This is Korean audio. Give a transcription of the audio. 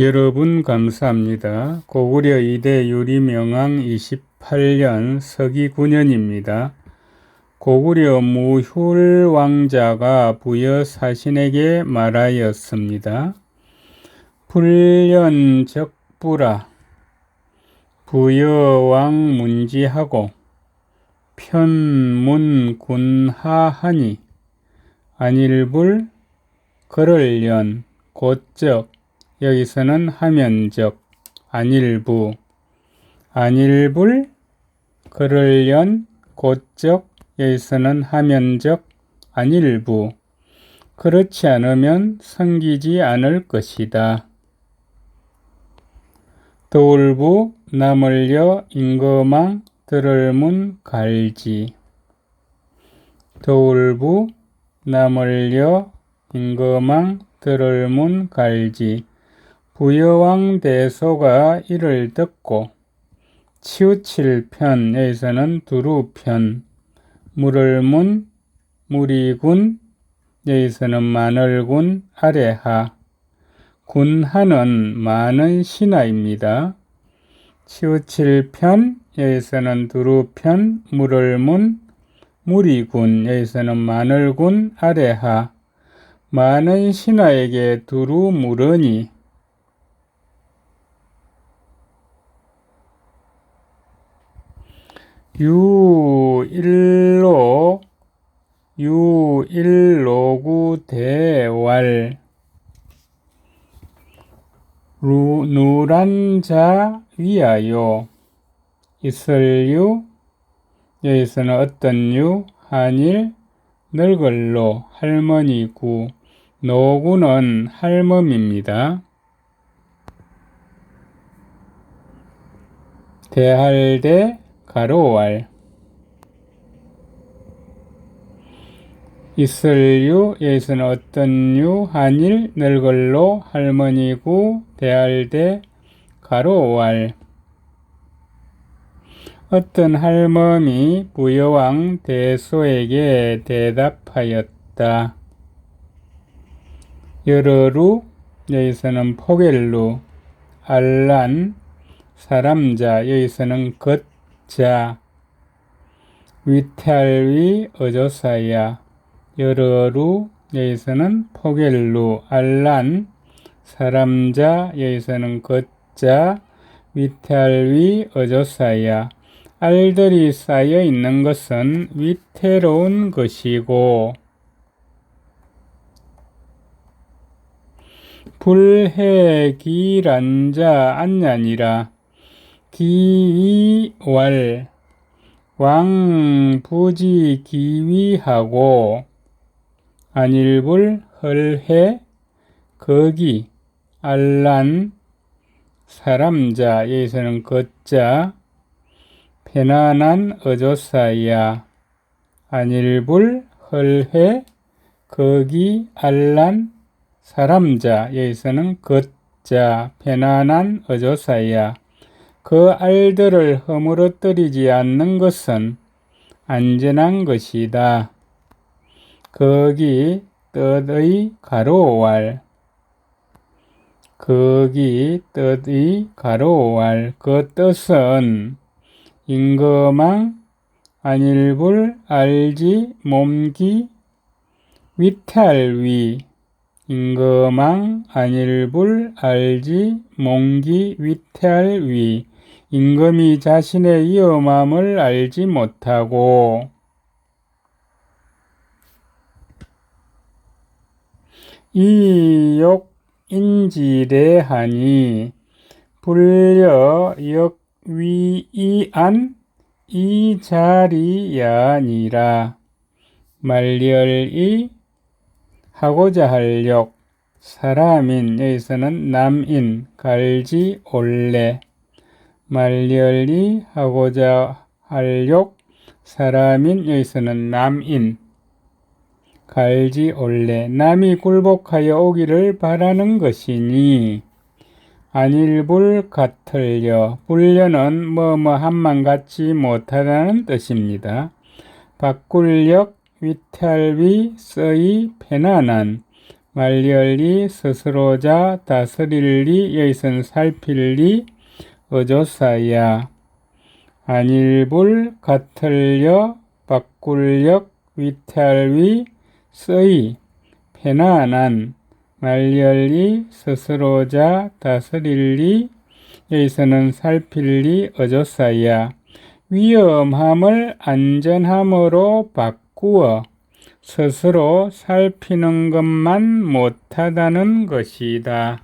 여러분 감사합니다. 고구려 2대 유리명왕 28년 서기 9년입니다. 고구려 무휼 왕자가 부여 사신에게 말하였습니다. 불련 적부라 부여 왕 문지하고 편문군하하니 안일불 걸을련 곧적 여기서는 하면적 안일부. 안일불 걸을련 곧적 여기서는 하면적 안일부. 그렇지 않으면 성기지 않을 것이다. 도울부 나물려 임금왕 들을문 갈지. 도울부 나물려 임금왕 들을문 갈지 부여왕 대소가 이를 듣고 치우칠 편에서는 두루 편 물을 문 무리군 여기서는 마늘군 아래하 군하는 많은 신하입니다. 치우칠 편 여기서는 두루 편 물을 문 무리군 여기서는 마늘군 아래하 많은 신하에게 두루 물으니 유일로 유일로구 대왈 루, 누란 자 위하여 있을 유 여기서는 어떤 유 한일 늙을로 할머니구 노구는 할멈입니다. 대할대 가로왈. 있을유 여기서는 어떤 유 한일 늙을로 할머니구 대할대 가로왈. 어떤 할멈이 부여왕 대소에게 대답하였다. 여러루 여기서는 포겔루. 알란 사람자 여기서는 걷 자 위탈위 어조사야 여러루 여기서는 포겔루 알란 사람자 여기서는 걷자 위탈위 어조사야 알들이 쌓여 있는 것은 위태로운 것이고 불해기란자 안냐니라 기위왈 왕부지 기위하고 안일불 헐해 거기 알란 사람자 여기서는 걷자 편안한 어조사야. 안일불 헐해 거기 알란 사람자 여기서는 걷자 편안한 어조사야 그 알들을 허물어뜨리지 않는 것은 안전한 것이다. 거기 뜻의 가로왈 거기 뜻의 가로왈 그 뜻은 임금왕 안일불 알지 몸기 위탈위 임금왕 안일불 알지 몽기 위탈위 임금이 자신의 위험함을 알지 못하고 이욕 인지례하니 불려 역위이안 이 자리야니라. 말열이 하고자 할 역 사람인 여기서는 남인 갈지 올래 말열이 하고자 할역 사람인 여기서는 남인 갈지 올래 남이 굴복하여 오기를 바라는 것이니 안일불 같을려 불려는 뭐뭐 한만 같지 못하다는 뜻입니다. 바꿀력 위탈위 써이 편안한 말리얼리 스스로자 다스릴리 여기서는 살필리 어조사야. 안일불 같을려 바꿀력 위탈위 쓰이. 편안한 말리얼리 스스로자 다스릴리. 여기서는 살필리 어조사야. 위험함을 안전함으로 바꾸어 스스로 살피는 것만 못하다는 것이다.